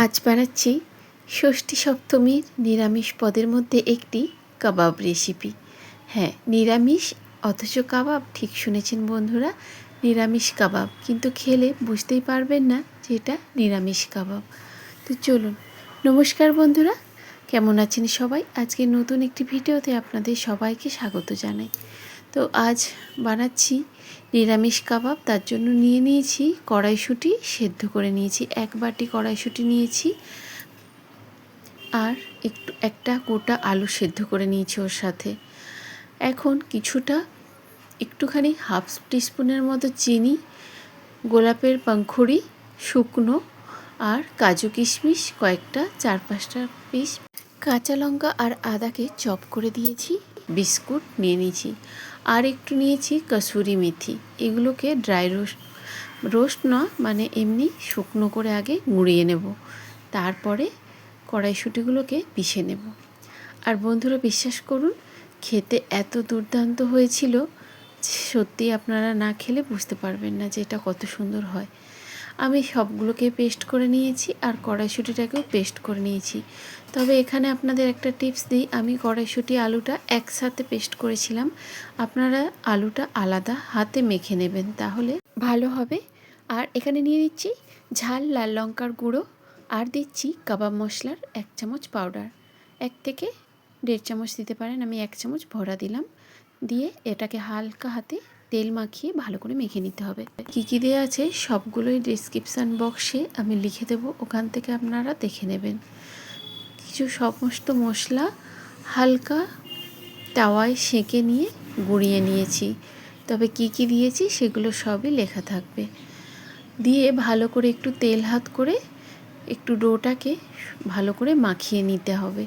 আজ বানাচ্ছি ষষ্ঠী সপ্তমীর নিরামিষ পদের মধ্যে একটি কাবাব রেসিপি। হ্যাঁ নিরামিষ অথচ কাবাব, ঠিক শুনেছেন বন্ধুরা, নিরামিষ কাবাব। কিন্তু খেলে বুঝতেই পারবেন না যে এটা নিরামিষ কাবাব। তো চলুন, নমস্কার বন্ধুরা, কেমন আছেন সবাই? আজকে নতুন একটি ভিডিওতে আপনাদের সবাইকে স্বাগত জানাই। তো আজ বানাচ্ছি নিরামিষ কাবাব। তার জন্য নিয়ে নিয়েছি কড়াইশুঁটি, সেদ্ধ করে নিয়েছি, এক বাটি কড়াইশুঁটি নিয়েছি। আর একটু, একটা গোটা আলু সেদ্ধ করে নিয়েছি ওর সাথে। এখন কিছুটা একটুখানি হাফ টিস্পুনের মতো চিনি, গোলাপের পাংখুড়ি, শুকনো আর কাজু কিশমিশ, কয়েকটা চার পাঁচটা পিস কাঁচা লঙ্কা আর আদাকে চপ করে দিয়েছি, বিস্কুট নিয়ে নিয়েছি। আর একটু নিয়েছি কসুরি মেথি। এগুলোকে ড্রাই রোস্ট রোস্ট না মানে এমনি শুকনো করে আগে গুঁড়িয়ে নেব। তারপরে কড়াইশুঁটিগুলোকে পিষে নেব। আর বন্ধুরা, বিশ্বাস করুন, খেতে এত দুর্দান্ত হয়েছিল সত্যি আপনারা না খেলে বুঝতে পারবেন না যে এটা কত সুন্দর হয়। আমি সবগুলোকে পেস্ট করে নিয়েছি আর কড়াইশুঁটিটাকেও পেস্ট করে নিয়েছি। তবে এখানে আপনাদের একটা টিপস দিই। আমি কড়াইশুঁটি আলুটা একসাথে পেস্ট করেছিলাম। আপনারা আলুটা আলাদা হাতে মেখে নেবেন তাহলে ভালো হবে। আর এখানে নিয়ে দিচ্ছি ঝাল লাল লঙ্কার গুঁড়ো আর দিচ্ছি কাবাব মশলার এক চামচ পাউডার এক থেকে দেড় চামচ দিতে পারেন। আমি এক চামচ ভরা দিলাম। দিয়ে এটাকে হালকা হাতে তেল মাখিয়ে ভালো করে মেখে নিতে হবে। কী কী দেওয়া আছে সবগুলোই ডিসক্রিপশান বক্সে আমি লিখে দেবো, ওখান থেকে আপনারা দেখে নেবেন। কিছু সমস্ত মশলা হালকা তাওয়ায় সেঁকে নিয়ে গুঁড়িয়ে নিয়েছি। তবে কি কি দিয়েছি সেগুলো সবই লেখা থাকবে। দিয়ে ভালো করে একটু তেল হাত করে একটু ডোটাকে ভালো করে মাখিয়ে নিতে হবে।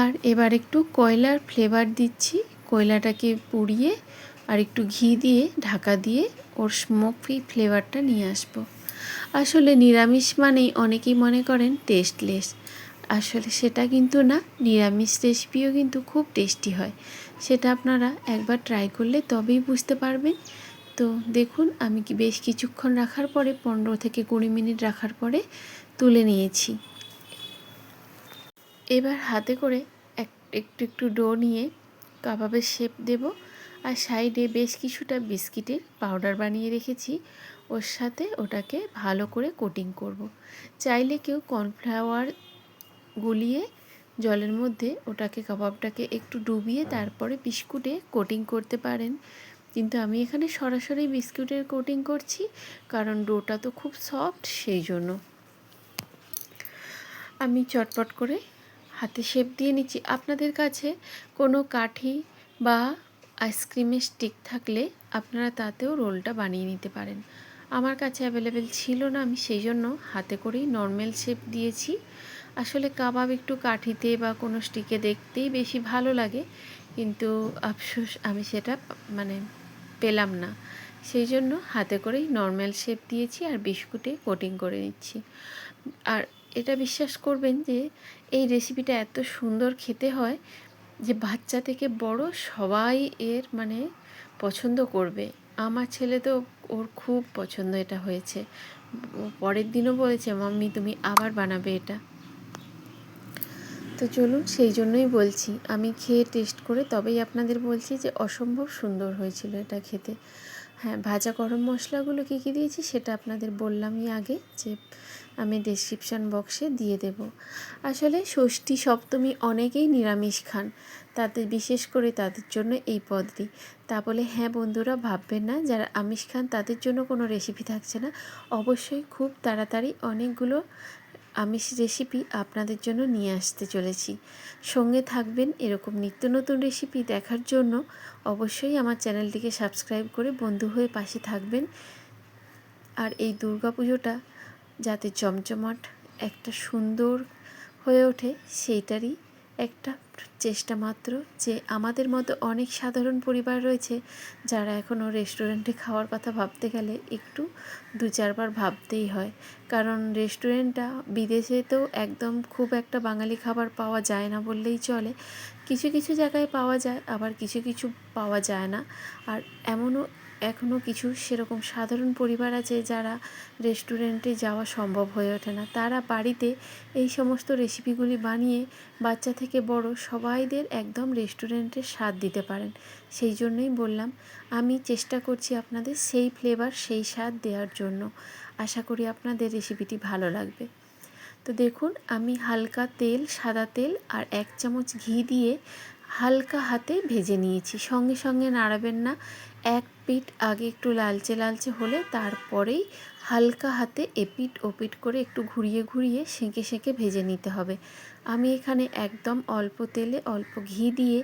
আর এবার একটু কয়লার ফ্লেভার দিচ্ছি কয়লাটাকে পুড়িয়ে আর একটু ঘি দিয়ে, ঢাকা দিয়ে ওর স্মোক স্মোকি ফ্লেভারটা নিয়ে আসব। আসলে নিরামিষ মানেই অনেকেই মনে করেন টেস্টলেস আসলে সেটা কিন্তু না, নিরামিষ রেসিপিও কিন্তু খুব টেস্টি হয়। সেটা আপনারা একবার ট্রাই করলে তবেই বুঝতে পারবেন। তো দেখুন, আমি কি বেশ কিছুক্ষণ রাখার পরে, পনেরো থেকে কুড়ি মিনিট রাখার পরে তুলে নিয়েছি। এবার হাতে করে এক, একটু একটু ডো নিয়ে কাবাবের শেপ দেব আর সাইডে বেশ কিছুটা বিস্কিটের পাউডার বানিয়ে রেখেছি। ওর সাথে ওটাকে ভালো করে কোটিং করব। চাইলে কেউ কর্নফ্লাওয়ার গুলিয়ে জলের মধ্যে ওটাকে, কাবাবটাকে একটু ডুবিয়ে তারপরে বিস্কুটে কোটিং করতে পারেন। কিন্তু আমি এখানে সরাসরি বিস্কুটের কোটিং করছি, কারণ ডোটা তো খুব সফট, সেই জন্য। আমি চটপট করে হাতে শেপ দিয়ে নিচ্ছি। আপনাদের কাছে কোনো কাঠি বা আইসক্রিমের স্টিক থাকলে আপনারা তাতেও রোলটা বানিয়ে নিতে পারেন। আমার কাছে অ্যাভেলেবেল ছিল না, আমি সেই জন্য হাতে করেই নর্মাল শেপ দিয়েছি। আসলে কাবাব একটু কাঠিতে বা কোনো স্টিকে দেখতেই বেশি ভালো লাগে, কিন্তু আফসোস, আমি সেটা মানে পেলাম না। সেই জন্য হাতে করেই নর্মাল শেপ দিয়েছি আর বিস্কুটে কোটিং করে নিচ্ছি। আর এটা বিশ্বাস করবেন যে এই রেসিপিটা এত সুন্দর খেতে হয় যে বাচ্চা থেকে বড় সবাই এর মানে পছন্দ করবে। আমার ছেলে তো ওর খুব পছন্দ এটা হয়েছে। পরের দিনও বলেছে, মাম্মি, তুমি আবার বানাবে এটা। তো চলুন সেই জন্যই বলছি, আমি খেয়ে টেস্ট করে তবেই আপনাদের বলছি যে অসম্ভব সুন্দর হয়েছিল এটা খেতে। হ্যাঁ ভাজা গরম মশলাগুলো কী কী দিয়েছি সেটা আপনাদের বললামই আগে যে আমি ডেসক্রিপশান বক্সে দিয়ে দেব। আসলে ষষ্ঠী সপ্তমী অনেকেই নিরামিষ খান। তাদের, বিশেষ করে তাদের জন্য এই পদটি। তা বলে হ্যাঁ বন্ধুরা, ভাববেন না, যারা আমিষ খান তাদের জন্য কোনো রেসিপি থাকছে না। অবশ্যই খুব তাড়াতাড়ি অনেকগুলো আমিষ রেসিপি আপনাদের জন্য নিয়ে আসতে চলেছি। সঙ্গে থাকবেন এরকম নিত্য নতুন রেসিপি দেখার জন্য। অবশ্যই আমার চ্যানেলটিকে সাবস্ক্রাইব করে বন্ধু হয়ে পাশে থাকবেন। আর এই দুর্গা পুজোটা যাতে জমজমাট একটা সুন্দর হয়ে ওঠে, সেইটারই একটা চেষ্টা মাত্র যে আমাদের মতো অনেক সাধারণ পরিবার রয়েছে যারা এখনও রেস্টুরেন্টে খাওয়ার কথা ভাবতে গেলে একটু দু চারবার ভাবতেই হয়। কারণ রেস্টুরেন্টটা বিদেশে তো একদম খুব একটা বাঙালি খাবার পাওয়া যায় না বললেই চলে। কিছু কিছু জায়গায় পাওয়া যায়, আবার কিছু কিছু পাওয়া যায় না। আর এমনও এখনও কিছু সেরকম সাধারণ পরিবার আছে যারা রেস্টুরেন্টে যাওয়া সম্ভব হয়ে ওঠে না। তারা বাড়িতে এই সমস্ত রেসিপিগুলি বানিয়ে বাচ্চা থেকে বড় সবাইদের একদম রেস্টুরেন্টের স্বাদ দিতে পারেন। সেই জন্যই বললাম, আমি চেষ্টা করছি আপনাদের সেই ফ্লেভার সেই স্বাদ দেওয়ার জন্য। আশা করি আপনাদের রেসিপিটি ভালো লাগবে। তো দেখুন, আমি হালকা তেল, সাদা তেল আর এক চামচ ঘি দিয়ে হালকা হাতে ভেজে নিয়েছি। সঙ্গে সঙ্গে নাড়াবেন না এক পিঠ আগে একটু লালচে লালচে হলে তারপরেই হালকা হাতে এপিট ওপিট করে একটু ঘুরিয়ে ঘুরিয়ে সেঁকে সেঁকে ভেজে নিতে হবে। আমি এখানে একদম অল্প তেলে অল্প ঘি দিয়ে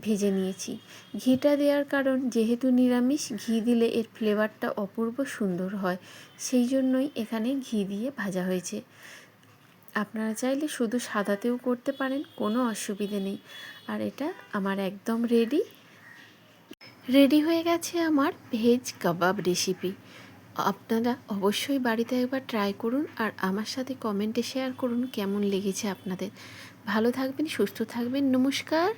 ভেজে নিয়েছি। ঘিটা দেওয়ার কারণ যেহেতু নিরামিষ, ঘি দিলে এর ফ্লেভারটা অপূর্ব সুন্দর হয়। সেই জন্যই এখানে ঘি দিয়ে ভাজা হয়েছে। আপনারা চাইলে শুধু সাদাতেও করতে পারেন, কোনো অসুবিধে নেই। আর এটা আমার একদম রেডি রেডি হয়ে গেছে আমার ভেজ কাবাব রেসিপি আপনারা অবশ্যই বাড়িতে একবার ট্রাই করুন আর আমার সাথে কমেন্টে শেয়ার করুন কেমন লেগেছে আপনাদের। ভালো থাকবেন, সুস্থ থাকবেন, নমস্কার।